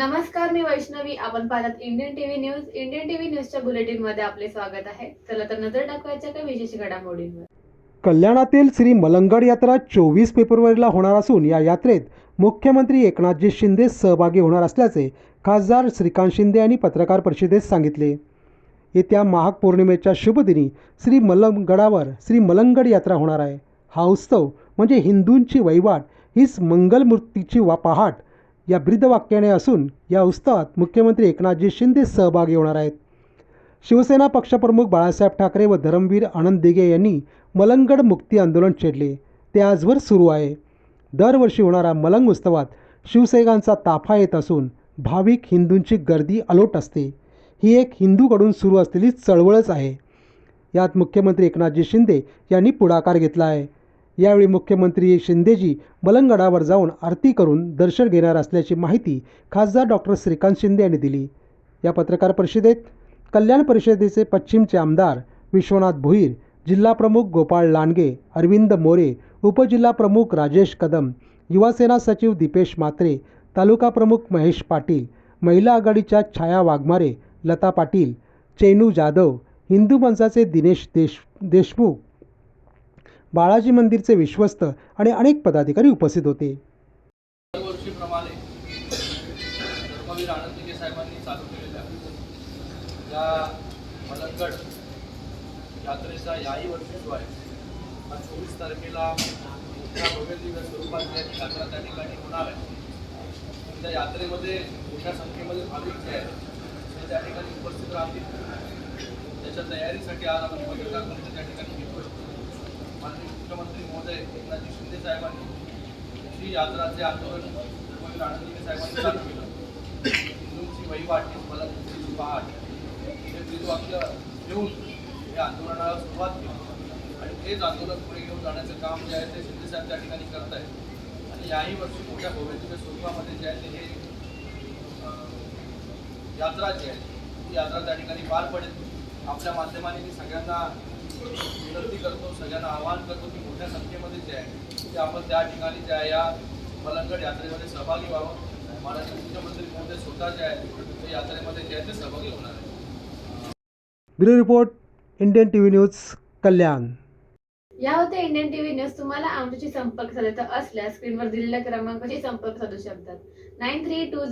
नमस्कार मी वैष्णवी. आपण पाहतात Indian TV news Indian TV न्यूजच्या बुलेटिनमध्ये आपले स्वागत आहे. चला तर नजर टाकवायच्या काही विशेष घडामोडींवर. कल्याणातील श्री मलंगड यात्रा चोवीस फेब्रुवारीला होणार असून या यात्रेत मुख्यमंत्री एकनाथजी शिंदे सहभागी होणार असल्याचे खासदार श्रीकांत शिंदे यांनी पत्रकार परिषदेत सांगितले. येत्या माघ पौर्णिमेच्या शुभदिनी श्री मलंगडावर श्री मलंगड यात्रा होणार आहे. हा उत्सव म्हणजे हिंदूंची वैवाट हीच मंगलमूर्तीची वा पहाट या ब्रीदवाक्याने असून या उत्सवात मुख्यमंत्री एकनाथजी शिंदे सहभागी होणार आहेत. शिवसेना पक्षप्रमुख बाळासाहेब ठाकरे व धरमवीर आनंद दिघे यांनी मलंगड मुक्ती आंदोलन छेडले. ते आजवर सुरू आहे. दरवर्षी होणाऱ्या मलंग उत्सवात शिवसैनिकांचा ताफा येत असून भाविक हिंदूंची गर्दी अलोट असते. ही एक हिंदूकडून सुरू असलेली चळवळच आहे. यात मुख्यमंत्री एकनाथजी शिंदे यांनी पुढाकार घेतला आहे. यावेळी मुख्यमंत्री शिंदेजी मलंगडावर जाऊन आरती करून दर्शन घेणार असल्याची माहिती खासदार डॉक्टर श्रीकांत शिंदे यांनी दिली. या पत्रकार परिषदेत कल्याण परिषदेचे पश्चिमचे आमदार विश्वनाथ भुईर जिल्हाप्रमुख गोपाळ लांडगे अरविंद मोरे उपजिल्हाप्रमुख राजेश कदम युवासेना सचिव दीपेश मात्रे तालुका प्रमुख महेश पाटील महिला आघाडीच्या छाया वाघमारे लता पाटील चेनू जाधव हिंदू मंचाचे दिनेश देश देशमुख बाळाजी मंदिरचे विश्वस्त आणि अनेक पदाधिकारी उपस्थित होते. दरवर्षीप्रमाणे धर्मवीर साहेबांनी चालू केलेल्या या मलंगड यात्रेचा याही वर्षी जो आहे हा चोवीस तारखेला मोठ्या भव्य स्वरूपात या यात्रा त्या ठिकाणी होणार आहे. त्या यात्रेमध्ये मोठ्या संख्येमध्ये भाविक जे आहेत ते त्या ठिकाणी उपस्थित राहतील. त्याच्या तयारीसाठी आज आपण त्या ठिकाणी घेतोय माननीय मुख्यमंत्री महोदय एकनाथजी शिंदे साहेबांनी ही यात्राचे आंदोलन धर्मवीर आनंदीने साहेबांनी चालू केलं हिंदूंची वहिवाट मला तुमची पहाट हे ब्रीदवाक्य घेऊन या आंदोलनाला सुरुवात केली. आणि तेच आंदोलन पुढे घेऊन जाण्याचं काम जे आहे ते शिंदेसाहेब त्या ठिकाणी करत आहेत. आणि याही वर्षी मोठ्या भव्यतेच्या स्वरूपामध्ये जे आहे ते हे यात्रा जी आहे ती यात्रा त्या ठिकाणी पार पडेल. आपल्या माध्यमाने मी सगळ्यांना विनंती करतो सगळ्यांना आवाहन करतो की मोठ्या संख्येमध्ये जे आहे ते आपण त्या ठिकाणी ज्या या मलंगड यात्रेमध्ये सहभागी व्हावं. महाराष्ट्र मुख्यमंत्री महोदय स्वतः जे आहे ते यात्रेमध्ये जे आहे ते सहभागी होणार आहे bureau report Indian T V news Kalyan. या होत्या इंडियन टीव्ही न्यूज. तुम्हाला आमच्याशी संपर्क साधायचा असल्यास स्क्रीनवर दिलेल्या क्रमांकाशी संपर्क साधू शकतात. Nine three to